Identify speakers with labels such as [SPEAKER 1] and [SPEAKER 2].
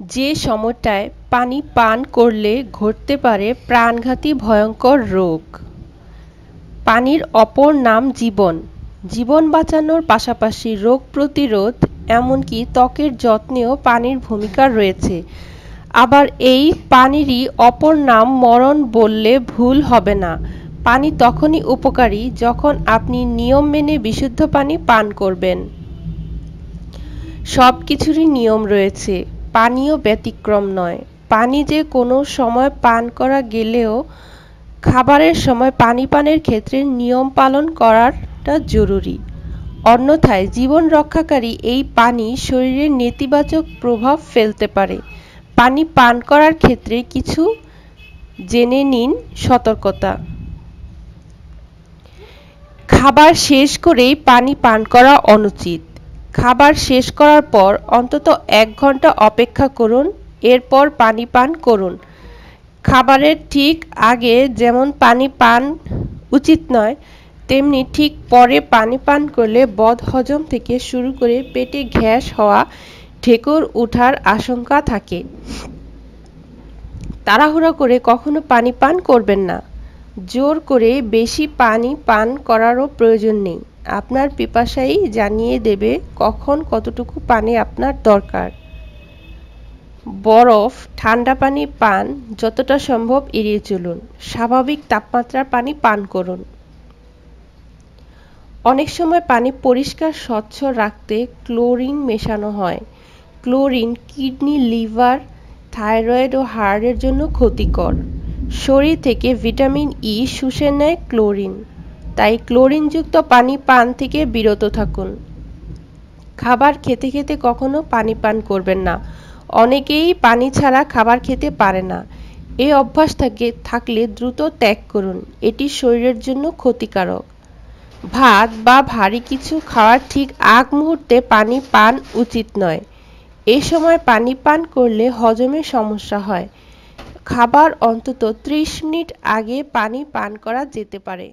[SPEAKER 1] যে সময়টায় পানি পান করলে ঘটতে পারে প্রাণঘাতী ভয়ঙ্কর রোগ। পানির অপর নাম জীবন। জীবন বাঁচানোর পাশাপাশি রোগ প্রতিরোধ, এমনকি ত্বকের যত্নেও পানির ভূমিকা রয়েছে। আবার এই পানিরই অপর নাম মরণ বললে ভুল হবে না। পানি তখনই উপকারী যখন আপনি নিয়ম মেনে বিশুদ্ধ পানি পান করবেন। সব কিছুরই নিয়ম রয়েছে। পানিও ব্যতিক্রম নয়। পানি যে কোনো সময় পান করা গেলেও খাবারের সময় পানি পানের ক্ষেত্রে নিয়ম পালন করাটা জরুরি। অন্যথায় জীবন রক্ষাকারী এই পানি শরীরে নেতিবাচক প্রভাব ফেলতে পারে। পানি পান করার ক্ষেত্রে কিছু জেনে নিন সতর্কতা। খাবার শেষ করেই পানি পান করা অনুচিত। খাবার শেষ করার পর অন্তত এক ঘণ্টা অপেক্ষা করুন, এরপর পানি পান করুন। খাবারের ঠিক আগে যেমন পানি পান উচিত নয়, তেমনি ঠিক পরে পানি পান করলে বদ হজম থেকে শুরু করে পেটে গ্যাস হওয়া, ঢেকুর ওঠার আশঙ্কা থাকে। তাড়াহুড়া করে কখনো পানি পান করবেন না। জোর করে বেশি পানি পান করারও প্রয়োজন নেই। আপনার পিপাসাই জানিয়ে দেবে কখন কতটুকু পানি আপনার দরকার। বরফ, ঠান্ডা পানি পান, যতটা সম্ভব এড়িয়ে চলুন। স্বাভাবিক তাপমাত্রার পানি পান করুন। অনেক সময় পানি পরিষ্কার, স্বচ্ছ রাখতে ক্লোরিন মেশানো হয়। ক্লোরিন কিডনি, লিভার, থাইরয়েড ও হার্টের জন্য ক্ষতিকর। শরীর থেকে ভিটামিন ই শুষে নেয় ক্লোরিন। তাই ক্লোরিনযুক্ত পানি পান থেকে বিরত থাকুন। খাবার খেতে খেতে কখনো পানি পান করবেন না। অনেকেই পানি ছাড়া খাবার খেতে পারে না। এই অভ্যাস থাকে, থাকলে দ্রুত ত্যাগ করুন। এটি শরীরের জন্য ক্ষতিকারক। ভাত বা ভারী কিছু খাওয়ার ঠিক আগ মুহূর্তে পানি পান উচিত নয়। এ সময় পানি পান করলে হজমের সমস্যা হয়। খাবার অন্তত ত্রিশ মিনিট আগে পানি পান করা যেতে পারে।